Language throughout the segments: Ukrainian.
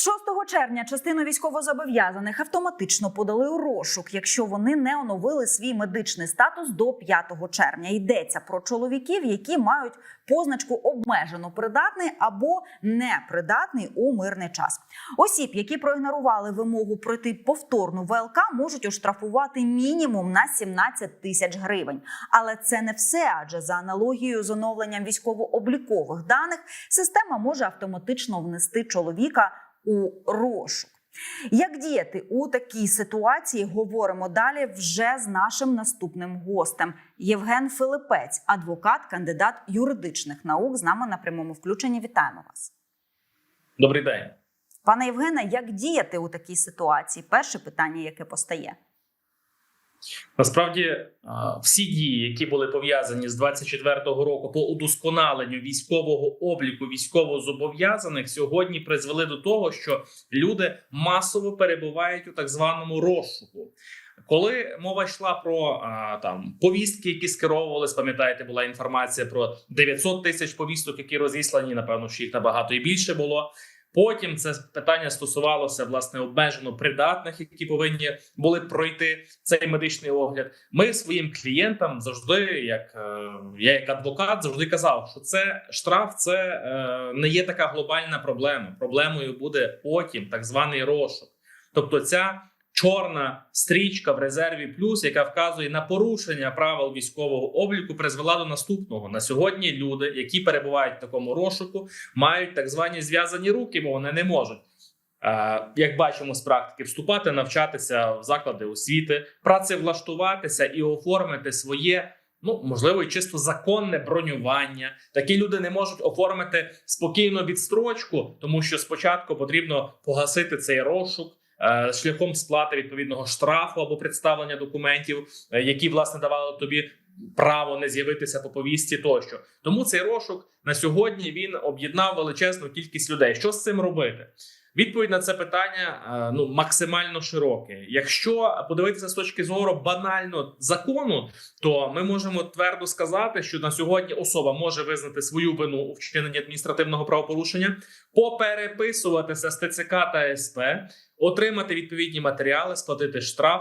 З 6 червня частину військовозобов'язаних автоматично подали у розшук, якщо вони не оновили свій медичний статус до 5 червня. Йдеться про чоловіків, які мають позначку обмежено придатний або непридатний у мирний час. Осіб, які проігнорували вимогу пройти повторну ВЛК, можуть оштрафувати мінімум на 17 тисяч гривень. Але це не все, адже за аналогією з оновленням військово-облікових даних система може автоматично внести чоловіка у розшук. Як діяти у такій ситуації? Говоримо далі вже з нашим наступним гостем. Євген Филипець, адвокат, кандидат юридичних наук. З нами на прямому включенні. Вітаємо вас, Добрий день. пане Євгене. Як діяти у такій ситуації? Перше питання, яке постає. Насправді всі дії, які були пов'язані з 24-го року по удосконаленню військового обліку військовозобов'язаних, сьогодні призвели до того, що люди масово перебувають у так званому розшуку. Коли мова йшла про а, там повістки, які скеровувались, пам'ятаєте, була інформація про 900 тисяч повісток, які розіслані. Напевно, що їх набагато і більше було. Потім це питання стосувалося власне обмежено придатних, які повинні були пройти цей медичний огляд. Ми своїм клієнтам завжди, як е, я як адвокат, завжди казав, що це штраф, це е, не є така глобальна проблема. Проблемою буде потім так званий розшук. Тобто, ця чорна стрічка в резерві плюс, яка вказує на порушення правил військового обліку, призвела до наступного на сьогодні. Люди, які перебувають в такому розшуку, мають так звані зв'язані руки, бо вони не можуть. е, Як бачимо з практики, вступати, навчатися в заклади освіти, працевлаштуватися і оформити своє, ну можливо, і чисто законне бронювання. Такі люди не можуть оформити спокійно відстрочку, тому що спочатку потрібно погасити цей розшук. Е, Шляхом сплати відповідного штрафу або представлення документів, е, які власне давали тобі право не з'явитися по повістці, тощо тому цей розшук на сьогодні він об'єднав величезну кількість людей. Що з цим робити? Відповідь на це питання е, ну максимально широке. Якщо подивитися з точки зору банально закону, то ми можемо твердо сказати, що на сьогодні особа може визнати свою вину у вчиненні адміністративного правопорушення, попереписуватися з ТЦК та СП, отримати відповідні матеріали, сплатити штраф.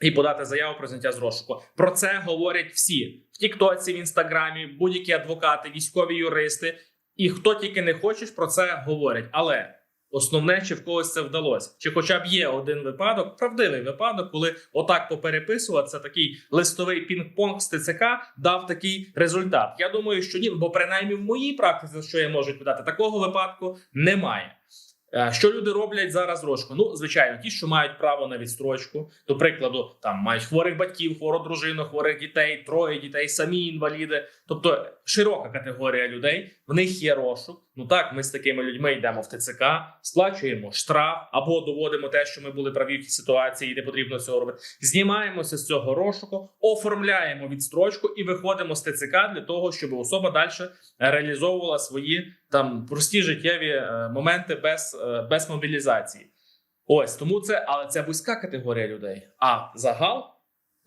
І подати заяву про зняття з розшуку. Про це говорять всі в Тіктоці, в інстаграмі, будь-які адвокати, військові юристи, і хто тільки не хоче, про це говорять. Але основне, чи в когось це вдалося, чи хоча б є один випадок, правдивий випадок, коли отак попереписуватися, такий листовий пінг-понг з ТЦК дав такий результат. Я думаю, що ні, бо принаймні в моїй практиці, що я можу відповідати, такого випадку немає. Е, Що люди роблять зараз розшуку? Ну, звичайно, ті, що мають право на відстрочку, до прикладу, там мають хворих батьків, хвору дружину, хворих дітей, троє дітей, самі інваліди. Тобто широка категорія людей. В них є розшук. Ну так, ми з такими людьми йдемо в ТЦК, сплачуємо штраф або доводимо те, що ми були праві в цій ситуації, і не потрібно цього робити. Знімаємося з цього розшуку, оформляємо відстрочку і виходимо з ТЦК для того, щоб особа далі реалізовувала свої там прості життєві е, моменти без, е, без мобілізації. Ось тому це, але це вузька категорія людей. А загал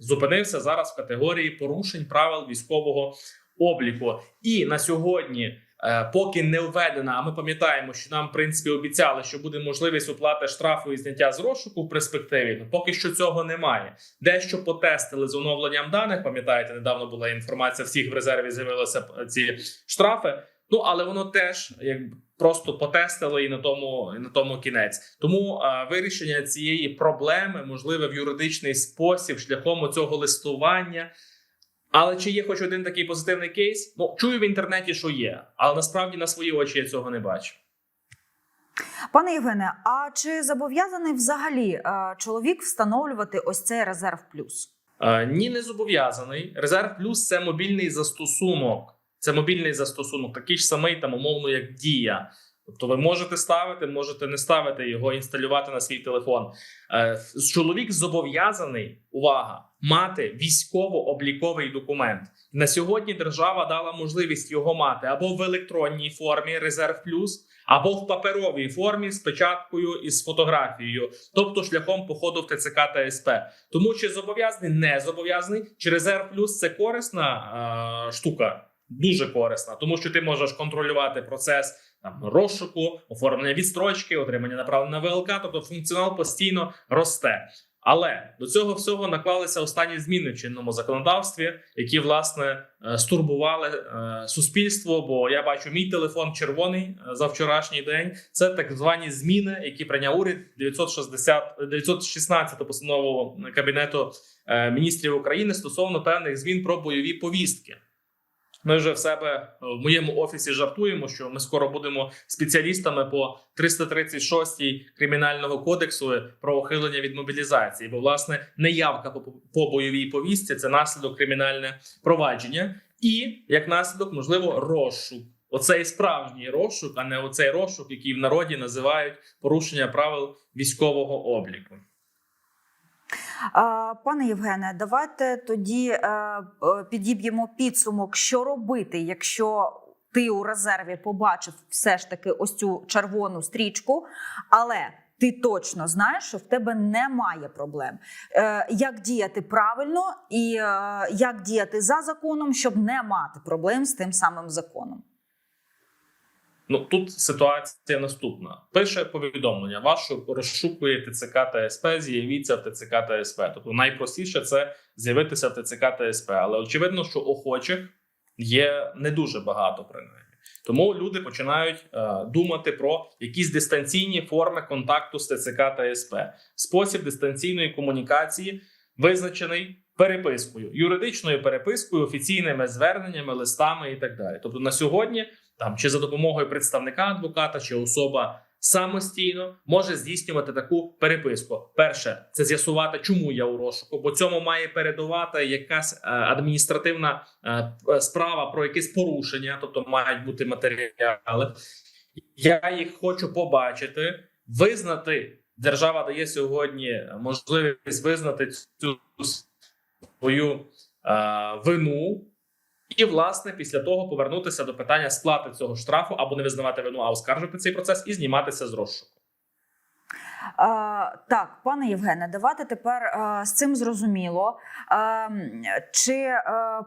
зупинився зараз в категорії порушень правил військового обліку. І на сьогодні, е, поки не введена, а ми пам'ятаємо, що нам в принципі обіцяли, що буде можливість оплати штрафу і зняття з розшуку в перспективі. Ну поки що цього немає. Дещо потестили з оновленням даних. Пам'ятаєте, недавно була інформація. Всіх в резерві з'явилися е, ці штрафи. Ну але воно теж як просто потестили і на тому і на тому кінець. Тому е, вирішення цієї проблеми можливе в юридичний спосіб шляхом цього листування. Але чи є хоч один такий позитивний кейс? Ну чую в інтернеті, що є, але насправді на свої очі я цього не бачу. Пане Євгене, а чи зобов'язаний взагалі е, чоловік встановлювати ось цей резерв плюс? Е, ні, не зобов'язаний. Резерв плюс це мобільний застосунок. Це мобільний застосунок, такий ж самий там умовно, як дія. Тобто, ви можете ставити, можете не ставити його, інсталювати на свій телефон. Е, чоловік зобов'язаний увага мати військово-обліковий документ. На сьогодні держава дала можливість його мати або в електронній формі резерв плюс, або в паперовій формі з печаткою і з фотографією, тобто шляхом походу в ТЦК та СП. Тому чи зобов'язаний, не зобов'язаний, чи резерв плюс це корисна е, штука, дуже корисна, тому що ти можеш контролювати процес там розшуку, оформлення відстрочки, отримання направлення на ВЛК. Тобто функціонал постійно росте. Але до цього всього наклалися останні зміни в чинному законодавстві, які власне е, стурбували е, суспільство. Бо я бачу мій телефон червоний е, за вчорашній день. Це так звані зміни, які прийняв уряд 960, 916 постанову кабінету міністрів України стосовно певних змін про бойові повістки. Ми вже в себе в моєму офісі жартуємо, що ми скоро будемо спеціалістами по 336 кримінального кодексу про ухилення від мобілізації. Бо власне неявка по бойовій повістці це наслідок кримінальне провадження, і як наслідок, можливо, розшук. Оцей справжній розшук, а не оцей розшук, який в народі називають порушення правил військового обліку. Пане Євгене, давайте тоді е, е, підіб'ємо підсумок, що робити, якщо ти у резерві побачив все ж таки ось цю червону стрічку, але ти точно знаєш, що в тебе немає проблем. Е, Як діяти правильно і як діяти за законом, щоб не мати проблем з тим самим законом? Ну тут ситуація наступна: пише повідомлення, вашу розшукує ТЦК та СП, з'явіться в ТЦК та СП. Тобто найпростіше це з'явитися в ТЦК та СП. Але очевидно, що охочих є не дуже багато принаймні. Тому люди починають е, думати про якісь дистанційні форми контакту з ТЦК та СП. Спосіб дистанційної комунікації визначений перепискою, юридичною перепискою, офіційними зверненнями, листами і так далі. Тобто на сьогодні там чи за допомогою представника адвоката, чи особа самостійно може здійснювати таку переписку. Перше, це з'ясувати, чому я у розшуку, бо цьому має передувати якась е, адміністративна е, е, справа про якесь порушення, тобто мають бути матеріали. Я їх хочу побачити, визнати. Держава дає сьогодні можливість визнати цю свою е, вину. І, власне, після того повернутися до питання сплати цього штрафу або не визнавати вину, а оскаржити цей процес і зніматися з розшуку. Так, пане Євгене, давайте тепер з цим зрозуміло. Чи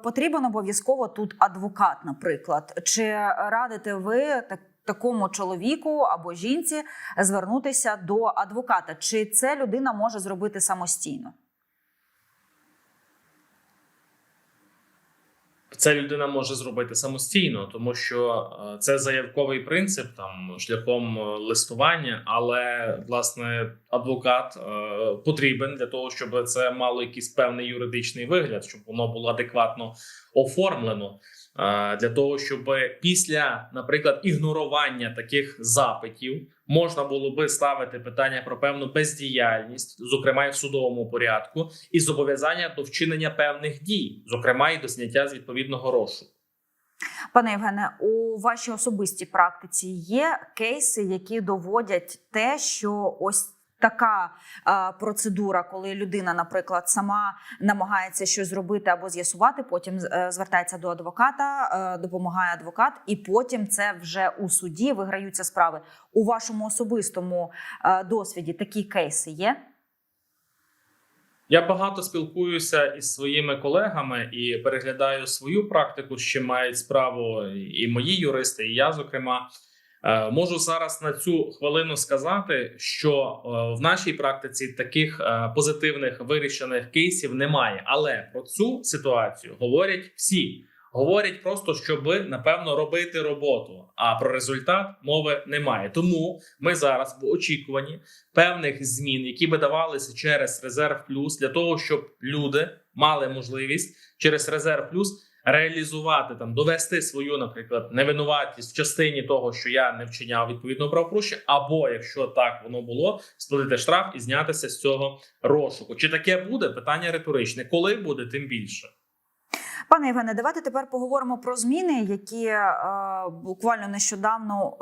потрібен обов'язково тут адвокат, наприклад? Чи радите ви так, такому чоловіку або жінці звернутися до адвоката? Чи це людина може зробити самостійно? Це людина може зробити самостійно, тому що е, це заявковий принцип там шляхом е, листування, але власне адвокат е, потрібен для того, щоб це мало якийсь певний юридичний вигляд, щоб воно було адекватно оформлено. Для того щоб після, наприклад, ігнорування таких запитів можна було би ставити питання про певну бездіяльність, зокрема і в судовому порядку, і зобов'язання до вчинення певних дій, зокрема і до зняття з відповідного розшуку. Пане Євгене, у вашій особистій практиці є кейси, які доводять те, що ось. Така е, процедура, коли людина, наприклад, сама намагається щось зробити або з'ясувати, потім е, звертається до адвоката, е, допомагає адвокат, і потім це вже у суді виграються справи. У вашому особистому е, досвіді такі кейси є? Я багато спілкуюся із своїми колегами і переглядаю свою практику, чим мають справу і мої юристи, і я, зокрема. Е, Можу зараз на цю хвилину сказати, що е, в нашій практиці таких е, позитивних вирішених кейсів немає. Але про цю ситуацію говорять всі. Говорять просто, щоб напевно робити роботу. А про результат мови немає. Тому ми зараз в очікуванні певних змін, які би давалися через резерв плюс, для того, щоб люди мали можливість через резерв плюс реалізувати там, довести свою, наприклад, невинуватість в частині того, що я не вчиняв відповідного правопорушення, або якщо так воно було, сплатити штраф і знятися з цього розшуку. Чи таке буде? Питання риторичне. Коли буде, тим більше. Пане Євгене, давайте тепер поговоримо про зміни, які е, буквально нещодавно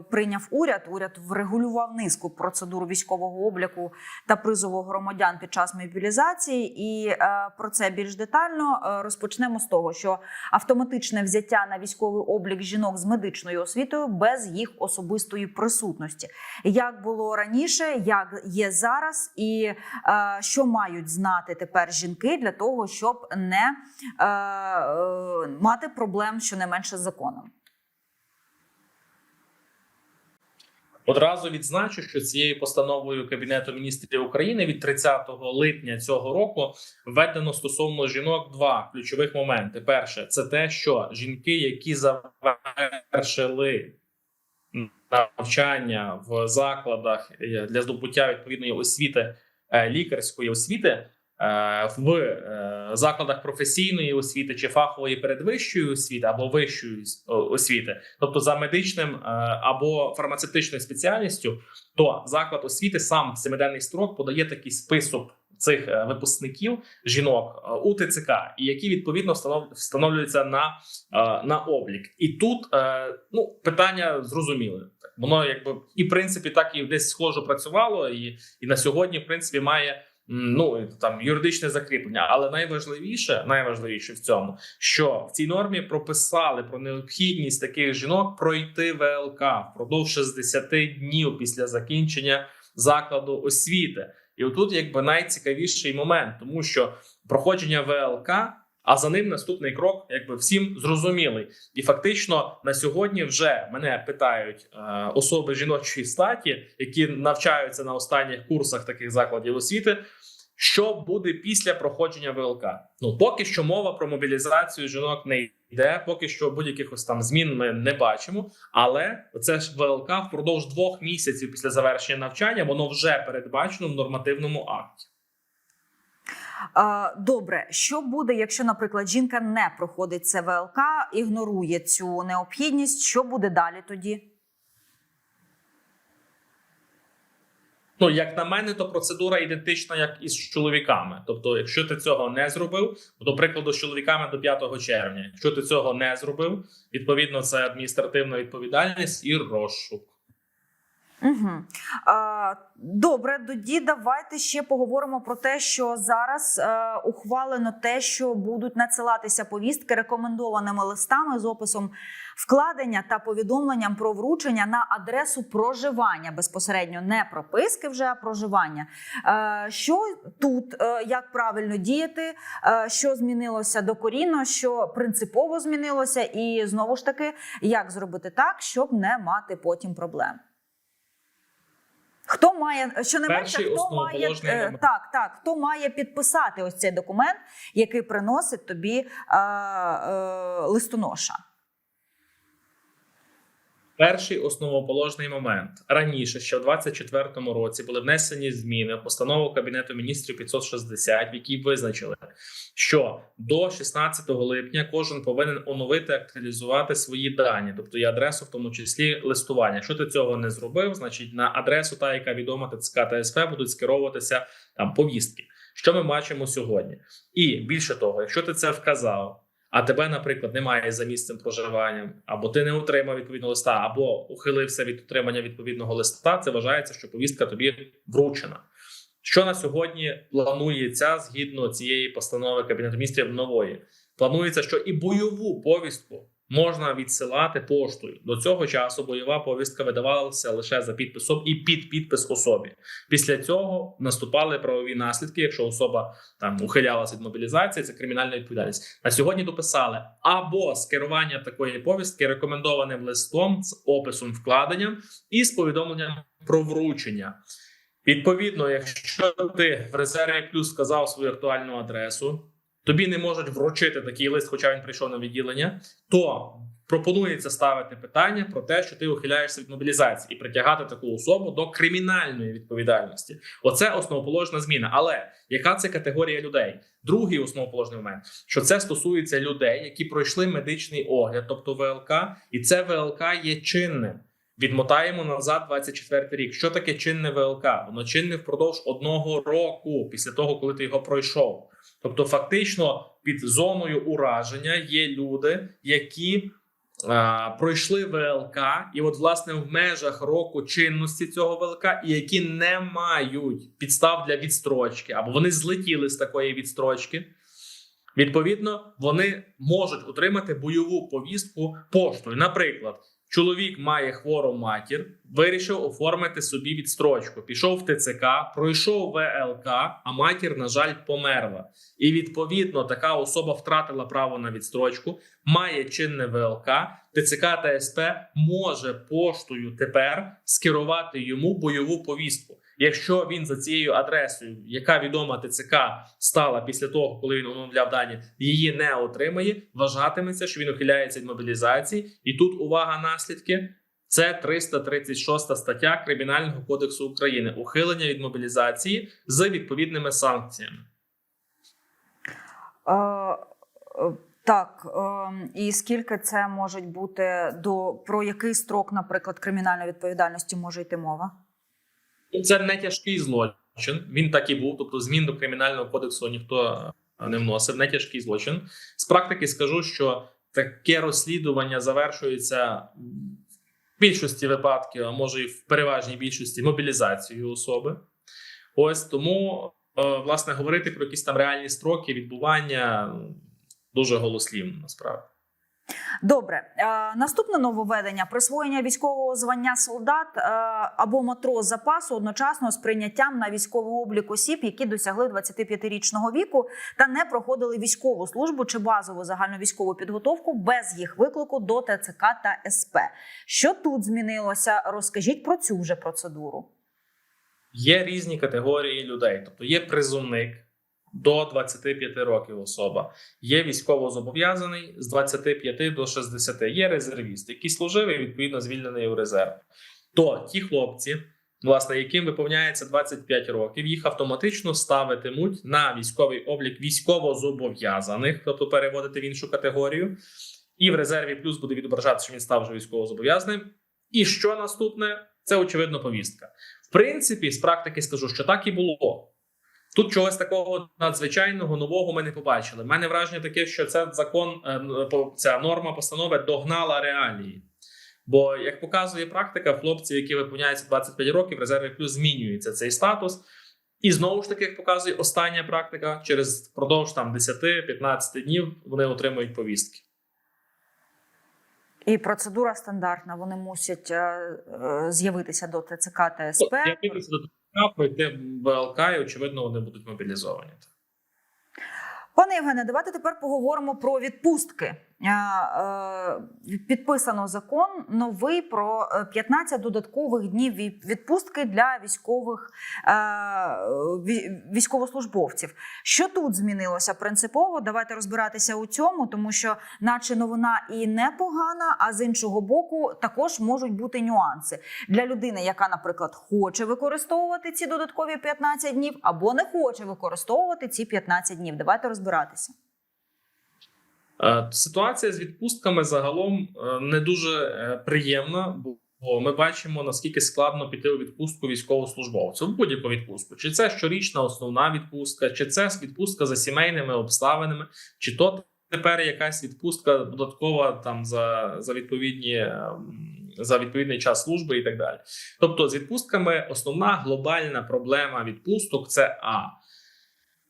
е, прийняв уряд. Уряд врегулював низку процедур військового обліку та призову громадян під час мобілізації. І е, про це більш детально е, розпочнемо з того, що автоматичне взяття на військовий облік жінок з медичною освітою без їх особистої присутності, як було раніше, як є зараз, і е, що мають знати тепер жінки для того, щоб не е, мати проблем щонайменше з законом. Одразу відзначу, що цією постановою Кабінету міністрів України від 30 липня цього року введено стосовно жінок два ключових моменти. Перше, це те, що жінки, які завершили навчання в закладах е, для здобуття відповідної освіти е, лікарської освіти е, в е, закладах професійної освіти чи фахової передвищої освіти або вищої освіти, тобто за медичним е, або фармацевтичною спеціальністю, то заклад освіти сам в семиденний строк подає такий список цих е, випускників жінок е, у ТЦК, і які відповідно встанов- встановлюються на, е, на облік. І тут е, ну питання зрозуміле. Воно якби і в принципі так і десь схоже працювало, і, і на сьогодні, в принципі, має ну там юридичне закріплення. Але найважливіше, найважливіше в цьому, що в цій нормі прописали про необхідність таких жінок пройти ВЛК впродовж 60 днів після закінчення закладу освіти. І отут, якби найцікавіший момент, тому що проходження ВЛК, а за ним наступний крок, якби всім зрозумілий. І фактично на сьогодні вже мене питають е, особи жіночої статі, які навчаються на останніх курсах таких закладів освіти. Що буде після проходження ВЛК? Ну поки що мова про мобілізацію жінок не йде, поки що будь-яких ось там змін ми не бачимо. Але це ж ВЛК впродовж двох місяців після завершення навчання воно вже передбачено в нормативному акті. Добре, що буде, якщо, наприклад, жінка не проходить це ВЛК, ігнорує цю необхідність? Що буде далі тоді? Ну, як на мене, то процедура ідентична, як і з чоловіками. Тобто, якщо ти цього не зробив, до прикладу, з чоловіками до 5 червня. Якщо ти цього не зробив, відповідно, це адміністративна відповідальність і розшук. Угу. Добре, тоді давайте ще поговоримо про те, що зараз е, ухвалено те, що будуть надсилатися повістки рекомендованими листами з описом вкладення та повідомленням про вручення на адресу проживання безпосередньо не прописки, вже а проживання. Е, що тут е, як правильно діяти? Що змінилося докорінно, що принципово змінилося, і знову ж таки, як зробити так, щоб не мати потім проблем. Хто має що не менше, хто має е, так, так, хто має підписати ось цей документ, який приносить тобі е, е, листоноша? Перший основоположний момент раніше, ще в 24-му році, були внесені зміни в постанову Кабінету міністрів 560, в якій визначили, що до 16 липня кожен повинен оновити актуалізувати свої дані, тобто і адресу, в тому числі листування. Якщо ти цього не зробив, значить на адресу, та яка відома ТЦК та СП, будуть скеровуватися там повістки. Що ми бачимо сьогодні? І більше того, якщо ти це вказав. А тебе, наприклад, немає за місцем проживання, або ти не отримав відповідного листа, або ухилився від отримання відповідного листа. Це вважається, що повістка тобі вручена. Що на сьогодні планується згідно цієї постанови Кабінету міністрів нової? Планується, що і бойову повістку можна відсилати поштою. До цього часу бойова повістка видавалася лише за підписом і під підпис особі. Після цього наступали правові наслідки, якщо особа там ухилялася від мобілізації, це кримінальна відповідальність. На сьогодні дописали або скерування такої повістки рекомендованим листом з описом вкладення і з повідомленням про вручення. Відповідно, якщо ти в резерві плюс сказав свою актуальну адресу, тобі не можуть вручити такий лист, хоча він прийшов на відділення, то пропонується ставити питання про те, що ти ухиляєшся від мобілізації і притягати таку особу до кримінальної відповідальності. Оце основоположна зміна. Але яка це категорія людей? Другий основоположний момент, що це стосується людей, які пройшли медичний огляд, тобто ВЛК, і це ВЛК є чинним. Відмотаємо назад 24 рік. Що таке чинне ВЛК? Воно чинне впродовж одного року після того, коли ти його пройшов. Тобто, фактично, під зоною ураження є люди, які а, пройшли ВЛК, і от, власне, в межах року чинності цього ВЛК, і які не мають підстав для відстрочки, або вони злетіли з такої відстрочки. Відповідно, вони можуть отримати бойову повістку поштою. Наприклад, чоловік має хвору матір, вирішив оформити собі відстрочку. Пішов в ТЦК, пройшов ВЛК, а матір, на жаль, померла. І відповідно така особа втратила право на відстрочку, має чинне ВЛК, ТЦК та СП може поштою тепер скерувати йому бойову повістку. Якщо він за цією адресою, яка відома ТЦК стала після того, коли він оновляв дані, її не отримає, вважатиметься, що він ухиляється від мобілізації. І тут увага наслідки. Це 336 стаття Кримінального кодексу України ухилення від мобілізації з відповідними санкціями. Е, е, так, е, і скільки це може бути до про який строк, наприклад, кримінальної відповідальності може йти мова? Це не тяжкий злочин. Він так і був. Тобто, змін до кримінального кодексу ніхто е, не вносив. Не тяжкий злочин. З практики скажу, що таке розслідування завершується в більшості випадків, а може і в переважній більшості мобілізацією особи. Ось тому, е, власне, говорити про якісь там реальні строки відбування ну, дуже голослівно насправді. Добре, е, наступне нововведення присвоєння військового звання солдат е, або матрос запасу одночасно з прийняттям на військовий облік осіб, які досягли 25-річного віку та не проходили військову службу чи базову загальновійськову підготовку без їх виклику до ТЦК та СП. Що тут змінилося? Розкажіть про цю вже процедуру. Є різні категорії людей, тобто є призовник до 25 років особа, є військовозобов'язаний з 25 до 60, є резервіст, який служив і відповідно звільнений у резерв. То ті хлопці, власне, яким виповняється 25 років, їх автоматично ставитимуть на військовий облік військовозобов'язаних, тобто переводити в іншу категорію. І в резерві плюс буде відображати, що він став вже військовозобов'язаним. І що наступне? Це очевидно повістка. В принципі, з практики скажу, що так і було. Тут чогось такого надзвичайного нового ми не побачили. У мене враження таке, що це закон, е, ця норма постанови догнала реалії. Бо, як показує практика, хлопці, які виповняються 25 років, в резерві плюс змінюється цей статус. І знову ж таки, як показує остання практика, через впродовж там 10-15 днів вони отримують повістки. І процедура стандартна. Вони мусять е, е, з'явитися до ТЦК та СП. З'явитися до пройти БЛК, і очевидно, вони будуть мобілізовані. Пане Євгене, давайте тепер поговоримо про відпустки. Е, е, Підписано закон новий про е, 15 додаткових днів відпустки для військових е, військовослужбовців. Що тут змінилося принципово? Давайте розбиратися у цьому, тому що, наче новина і непогана, а з іншого боку, також можуть бути нюанси для людини, яка, наприклад, хоче використовувати ці додаткові 15 днів, або не хоче використовувати ці 15 днів. Давайте розбиратися. Е, Ситуація з відпустками загалом е, не дуже е, приємна, бо ми бачимо наскільки складно піти у відпустку військовослужбовцю в будь-яку відпустку. Чи це щорічна основна відпустка, чи це відпустка за сімейними обставинами, чи то тепер якась відпустка додаткова там за, за відповідні. За відповідний час служби і так далі. Тобто, з відпустками основна глобальна проблема відпусток це А.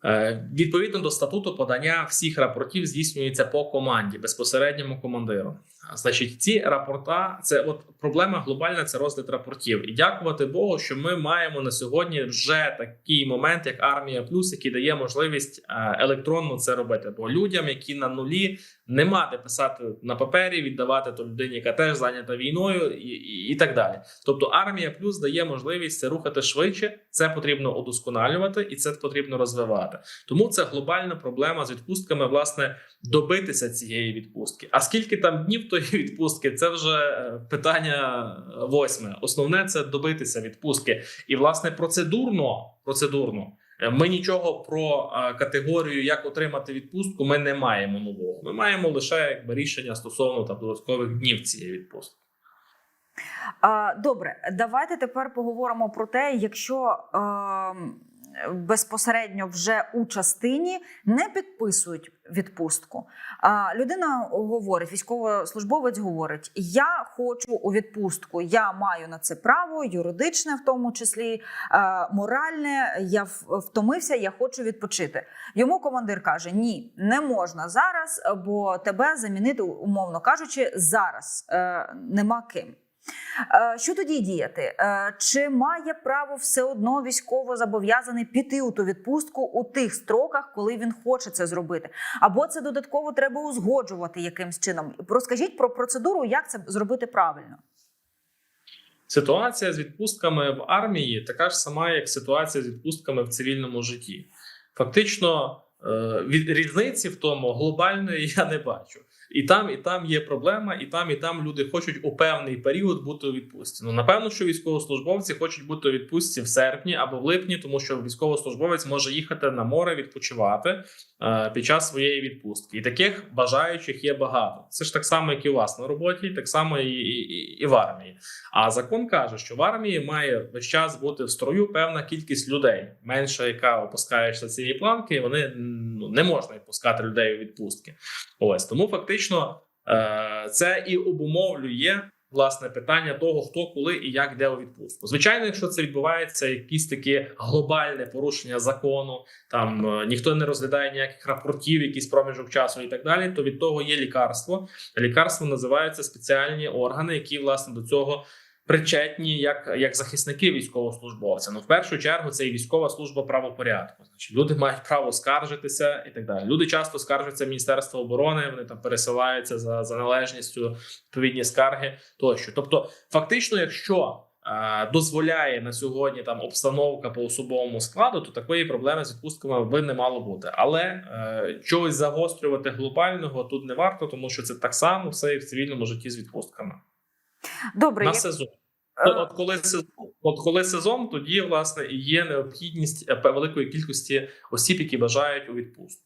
Е, Відповідно до статуту подання всіх рапортів здійснюється по команді безпосередньому командиру. Значить, ці рапорта це от проблема глобальна. Це розгляд рапортів. І дякувати Богу, що ми маємо на сьогодні вже такий момент, як армія плюс, який дає можливість е, електронно це робити. Бо людям, які на нулі, нема де писати на папері, віддавати то людині, яка теж зайнята війною, і, і, і так далі. Тобто, армія плюс дає можливість це рухати швидше. Це потрібно удосконалювати і це потрібно розвивати. Тому це глобальна проблема з відпустками, власне, добитися цієї відпустки. А скільки там днів тої відпустки, це вже е, питання восьме. Основне це добитися відпустки. І власне процедурно, процедурно. Ми нічого про категорію, як отримати відпустку, ми не маємо нового. Ми маємо лише якби рішення стосовно там додаткових днів цієї відпустки. Добре, давайте тепер поговоримо про те, якщо е, безпосередньо вже у частині не підписують відпустку. А, людина говорить, військовослужбовець говорить: Я хочу у відпустку, я маю на це право, юридичне в тому числі, е, моральне. Я втомився, я хочу відпочити. Йому командир каже: Ні, не можна зараз, бо тебе замінити, умовно кажучи, зараз е, нема ким. Е, Що тоді діяти? Е, Чи має право все одно військово зобов'язаний піти у ту відпустку у тих строках, коли він хоче це зробити? Або це додатково треба узгоджувати якимсь чином? Розкажіть про процедуру, як це зробити правильно. Ситуація з відпустками в армії така ж сама, як ситуація з відпустками в цивільному житті. Фактично, е, різниці в тому глобальної я не бачу. І там, і там є проблема, і там, і там люди хочуть у певний період бути у відпустці. Ну напевно, що військовослужбовці хочуть бути у відпустці в серпні або в липні, тому що військовослужбовець може їхати на море відпочивати е, під час своєї відпустки. І таких бажаючих є багато. Це ж так само, як і у вас на роботі, так само і, і, і в армії. А закон каже, що в армії має весь час бути в строю певна кількість людей, менша, яка опускаєшся цієї планки, вони не можна відпускати людей у відпустки. Ось тому фактично е, це і обумовлює. Власне питання того, хто коли і як йде у відпустку. Звичайно, якщо це відбувається якісь такі глобальне порушення закону, там е, ніхто не розглядає ніяких рапортів, якийсь проміжок часу і так далі, то від того є лікарство. Лікарство називаються спеціальні органи, які власне до цього причетні як, як захисники військовослужбовця. Ну, в першу чергу, це і військова служба правопорядку. Значить, люди мають право скаржитися і так далі. Люди часто скаржаться в Міністерство оборони, вони там пересилаються за, за належністю відповідні скарги тощо. Тобто, фактично, якщо е, дозволяє на сьогодні там обстановка по особовому складу, то такої проблеми з відпустками би не мало бути. Але е, чогось загострювати глобального тут не варто, тому що це так само все і в цивільному житті з відпустками Добре, на як- сезон. е, От, коли сезон, от коли сезон, тоді власне і є необхідність е, великої кількості осіб, які бажають у відпустку.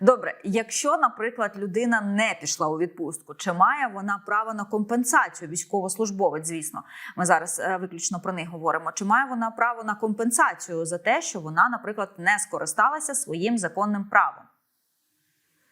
Добре, якщо, наприклад, людина не пішла у відпустку, чи має вона право на компенсацію? Військовослужбовець, звісно, ми зараз е, виключно про них говоримо. Чи має вона право на компенсацію за те, що вона, наприклад, не скористалася своїм законним правом?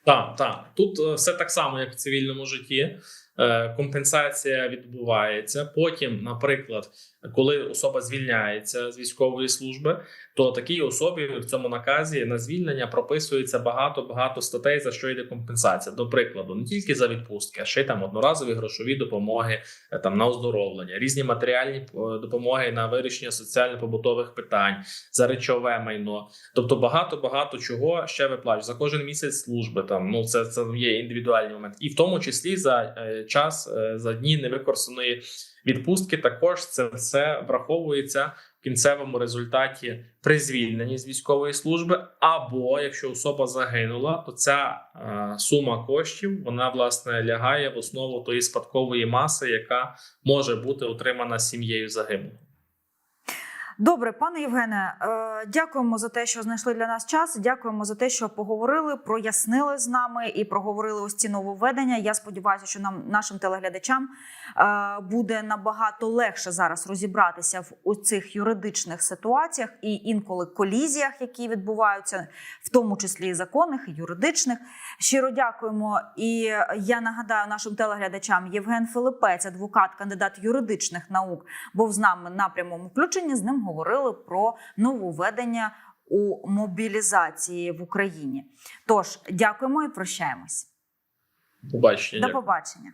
Так, так. Тут все так само, як в цивільному житті. Е, Компенсація відбувається. Потім, наприклад, коли особа звільняється з військової служби, то такій особі в цьому наказі на звільнення прописується багато багато статей, за що йде компенсація. До прикладу, не тільки за відпустки, а ще й там одноразові грошові допомоги, е, там на оздоровлення, різні матеріальні е, допомоги на вирішення соціально-побутових питань, за речове майно. Тобто багато багато чого ще виплачують за кожен місяць служби. Там ну це, це є індивідуальні моменти, і в тому числі за час е, за дні невикористаної відпустки. Також це все враховується в кінцевому результаті при звільненні з військової служби. Або якщо особа загинула, то ця е, сума коштів вона власне лягає в основу тої спадкової маси, яка може бути отримана сім'єю загиблого. Добре, пане Євгене, е, дякуємо за те, що знайшли для нас час. Дякуємо за те, що поговорили, прояснили з нами і проговорили ось ці нововведення. Я сподіваюся, що нам нашим телеглядачам е, буде набагато легше зараз розібратися в цих юридичних ситуаціях і інколи колізіях, які відбуваються, в тому числі і законних, і юридичних. Щиро дякуємо. І я нагадаю нашим телеглядачам Євген Филипець, адвокат, кандидат юридичних наук, був з нами на прямому включенні. З ним говорили про нововведення у мобілізації в Україні. Тож дякуємо і прощаємось. Побачення. До побачення.